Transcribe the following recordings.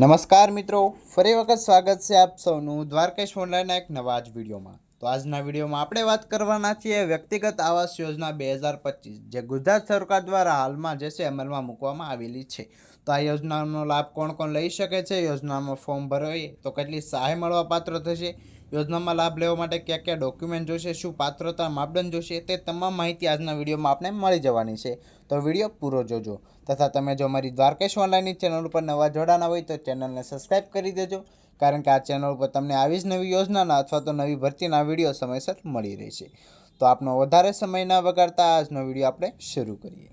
નમસ્કાર મિત્રો. ફરી વખત સ્વાગત છે આપ સૌનું દ્વારકેશ ઓનલાઈનના એક નવા જ વિડીયોમાં. તો આજના વિડીયોમાં આપણે વાત કરવાના છીએ વ્યક્તિગત આવાસ યોજના બે હજાર પચીસ, જે ગુજરાત સરકાર દ્વારા હાલમાં જે છે અમલમાં મૂકવામાં આવેલી છે. તો આ યોજનાનો લાભ કોણ કોણ લઈ શકે છે? યોજનામાં ફોર્મ ભરાવીએ તો કેટલી સહાય મળવા પાત્ર થશે? યોજનામાં લાભ લેવા માટે કયા કયા ડોક્યુમેન્ટ જોશે? શું પાત્રતા માપદંડ જોશે? તે તમામ માહિતી આજના વિડીયોમાં આપણે મળી જવાની છે. તો વીડિયો પૂરો જોજો. તથા તમે જો મારી દ્વારકેશ ઓનલાઈનની ચેનલ ઉપર નવા જોડાના હોય તો ચેનલને સબસ્ક્રાઈબ કરી દેજો. કારણ કે આ ચેનલ ઉપર તમને આવી જ નવી યોજનાના અથવા તો નવી ભરતીના વીડિયો સમયસર મળી રહેશે. તો આપનો વધારે સમય ના બગાડતા આજનો વીડિયો આપણે શરૂ કરીએ.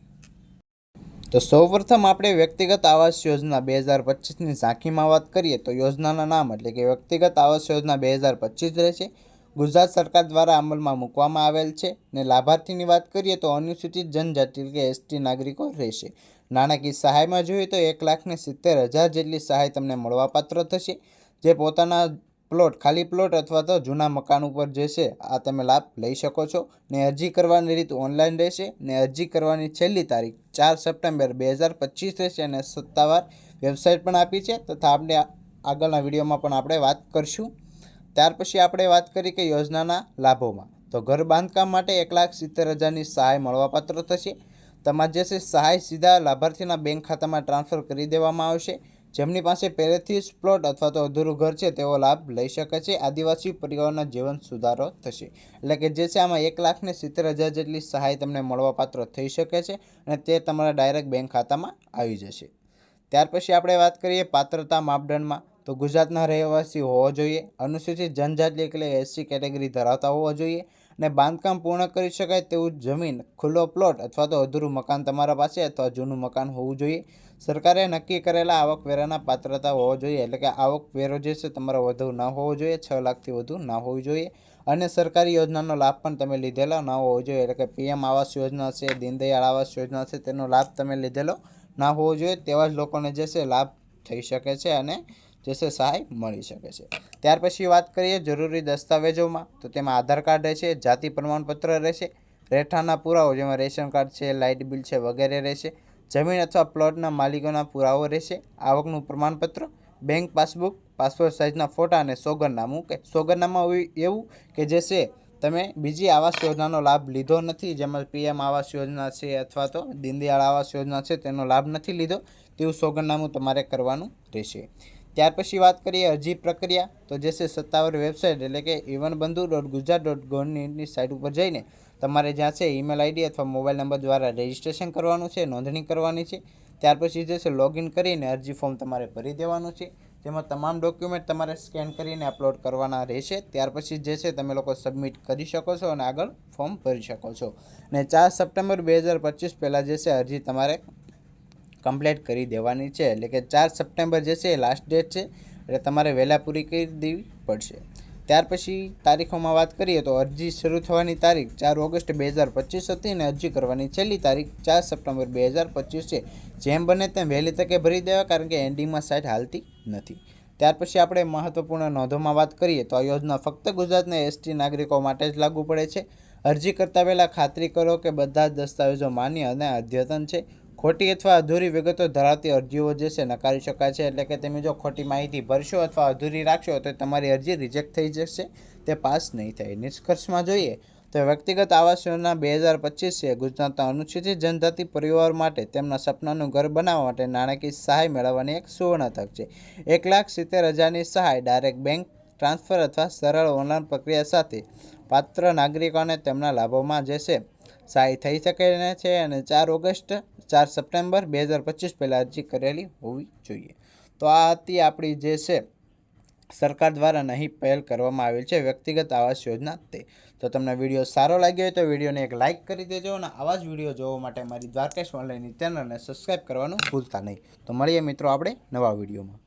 તો સૌપ્રથમ આપણે વ્યક્તિગત આવાસ યોજના બે હજાર પચીસની ઝાંખીમાં વાત કરીએ તો યોજનાના નામ એટલે કે વ્યક્તિગત આવાસ યોજના બે હજાર પચીસ રહેશે. ગુજરાત સરકાર દ્વારા અમલમાં મૂકવામાં આવેલ છે ને લાભાર્થીની વાત કરીએ તો અનુસૂચિત જનજાતિ કે એસટી નાગરિકો રહેશે. નાણાકીય સહાયમાં જોઈએ તો એક લાખને સિત્તેર હજાર જેટલી સહાય તમને મળવાપાત્ર થશે. જે પોતાના પ્લોટ, ખાલી પ્લોટ અથવા તો જૂના મકાન ઉપર જે છે, આ તમે લાભ લઈ શકો છો. ને અરજી કરવાની રીત ઓનલાઈન રહેશે. ને અરજી કરવાની છેલ્લી તારીખ ચાર સપ્ટેમ્બર બે હજાર પચીસ રહેશે અને સત્તાવાર વેબસાઇટ પણ આપી છે. તથા આપણે આગળના વિડીયોમાં પણ આપણે વાત કરશું. ત્યાર પછી આપણે વાત કરી કે યોજનાના લાભોમાં. તો ઘર બાંધકામ માટે એક લાખ સિત્તેર હજારની સહાય મળવાપાત્ર થશે. તમારે જે છે, સહાય સીધા લાભાર્થીના બેંક ખાતામાં ટ્રાન્સફર કરી દેવામાં આવશે. જેમની પાસે પહેલેથી જ પ્લોટ અથવા તો અધૂરું ઘર છે, તેઓ લાભ લઈ શકે છે. આદિવાસી પરિવારના જીવન સુધારો થશે. એટલે કે જે છે, આમાં એક લાખને સિત્તેર હજાર જેટલી સહાય તમને મળવાપાત્ર થઈ શકે છે અને તે તમારા ડાયરેક્ટ બેંક ખાતામાં આવી જશે. ત્યાર પછી આપણે વાત કરીએ પાત્રતા માપદંડમાં. તો ગુજરાતના રહેવાસી હોવો જોઈએ. અનુસૂચિત જનજાતિ એટલે એસસી કેટેગરી ધરાવતા હોવા જોઈએ. અને બાંધકામ પૂર્ણ કરી શકાય તેવું જમીન, ખુલ્લો પ્લોટ અથવા તો અધૂરું મકાન તમારા પાસે અથવા જૂનું મકાન હોવું જોઈએ. સરકારે નક્કી કરેલા આવકવેરાના પાત્રતા હોવો જોઈએ, એટલે કે આવકવેરો જે છે તમારો વધુ ન હોવો જોઈએ, છ લાખથી વધુ ન હોવી જોઈએ. અને સરકારી યોજનાનો લાભ પણ તમે લીધેલો ન હોવો જોઈએ, એટલે કે પીએમ આવાસ યોજના છે, દીનદયાળ આવાસ યોજના છે, તેનો લાભ તમે લીધેલો ના હોવો જોઈએ. તેવા જ લોકોને જે છે લાભ થઈ શકે છે અને જે છે સહાય મળી શકે છે. ત્યાર પછી વાત કરીએ જરૂરી દસ્તાવેજોમાં. તો તેમાં આધાર કાર્ડ રહેશે જાતિ પ્રમાણપત્ર રહેશે રહેઠાણના પુરાવો જેમાં રેશન કાર્ડ છે, લાઇટ બિલ છે વગેરે રહેશે જમીન અથવા પ્લોટના માલિકોના પુરાવો રહેશે આવકનું પ્રમાણપત્ર, બેંક પાસબુક, પાસપોર્ટ સાઇઝના ફોટા અને સોગરનામું કે સોગંદનામા એવું- એવું કે જે છે તમે બીજી આવાસ યોજનાનો લાભ લીધો નથી, જેમાં પીએમ આવાસ યોજના છે અથવા તો દીનદયાળ આવાસ યોજના છે, તેનો લાભ નથી લીધો, તેવું સોગંદનામું તમારે કરવાનું રહેશે. ત્યાર પછી વાત કરીએ અરજી પ્રક્રિયા. તો જે છે સત્તાવાર વેબસાઇટ, એટલે કે even Bandhu dot Gujarat dot ગવર્મેન્ટની સાઇટ ઉપર જઈને તમારે જ્યાં છે ઈમેલ આઈડી અથવા મોબાઈલ નંબર દ્વારા રજિસ્ટ્રેશન કરવાનું છે, નોંધણી કરવાની છે. ત્યાર પછી જે છે લોગિન કરીને અરજી ફોર્મ તમારે ભરી દેવાનું છે. જેમાં તમામ ડોક્યુમેન્ટ તમારે સ્કેન કરીને અપલોડ કરવાના રહેશે. ત્યાર પછી જે છે તમે લોકો સબમિટ કરી શકો છો અને આગળ ફોર્મ ભરી શકો છો. અને ચાર સપ્ટેમ્બર બે હજાર પચીસ પહેલાં જે છે અરજી તમારે કમ્પ્લીટ કરી દેવાની છે. એટલે કે ચાર સપ્ટેમ્બર જે છે એ લાસ્ટ ડેટ છે. એટલે તમારે વહેલા પૂરી કરી દેવી પડશે. ત્યાર પછી તારીખોમાં વાત કરીએ તો અરજી શરૂ થવાની તારીખ ચાર ઓગસ્ટ બે હજાર પચીસ હતી અને અરજી કરવાની છેલ્લી તારીખ ચાર સપ્ટેમ્બર બે હજાર પચીસ છે. જેમ બને તેમ વહેલી તકે ભરી દેવા કારણ કે એન્ડિંગમાં સાઇટ હાલતી નથી. ત્યાર પછી આપણે મહત્વપૂર્ણ નોંધોમાં વાત કરીએ તો આ યોજના ફક્ત ગુજરાતના એસટી નાગરિકો માટે જ લાગુ પડે છે. અરજી કરતા પહેલાં ખાતરી કરો કે બધા જ દસ્તાવેજો માન્ય અને અદ્યતન છે. ખોટી અથવા અધૂરી વિગતો ધરાવતી અરજીઓ જે છે નકારી શકાય છે. એટલે કે તમે જો ખોટી માહિતી ભરશો અથવા અધૂરી રાખશો તો તમારી અરજી રિજેક્ટ થઈ જશે. તે પાસ નહીં થાય. નિષ્કર્ષમાં જોઈએ તો વ્યક્તિગત આવાસ યોજના બે હજાર પચીસ ગુજરાતના અનુસૂચિત જનજાતિ પરિવાર માટે તેમના સપનાનું ઘર બનાવવા માટે નાણાકીય સહાય મેળવવાની એક સુવર્ણ તક છે. એક લાખ સિત્તેર હજારની સહાય ડાયરેક્ટ બેંક ટ્રાન્સફર અથવા સરળ ઓનલાઈન પ્રક્રિયા સાથે પાત્ર નાગરિકોને તેમના લાભોમાં જે છે સહાય થઈ શકે છે અને ચાર ઓગસ્ટ, ચાર સપ્ટેમ્બર બે હજાર પચીસ પહેલાં અરજી કરેલી હોવી જોઈએ. તો આ હતી આપણી જે છે સરકાર દ્વારા નહીં પહેલ કરવામાં આવેલ છે વ્યક્તિગત આવાસ યોજના તે. તો તમને વીડિયો સારો લાગ્યો હોય તો વિડીયોને એક લાઇક કરી દેજો અને આવા જ વીડિયો જોવા માટે મારી દ્વારકેશ ઓનલાઈનની ચેનલને સબસ્ક્રાઈબ કરવાનું ભૂલતા નહીં. તો મળીએ મિત્રો આપણે નવા વિડીયોમાં.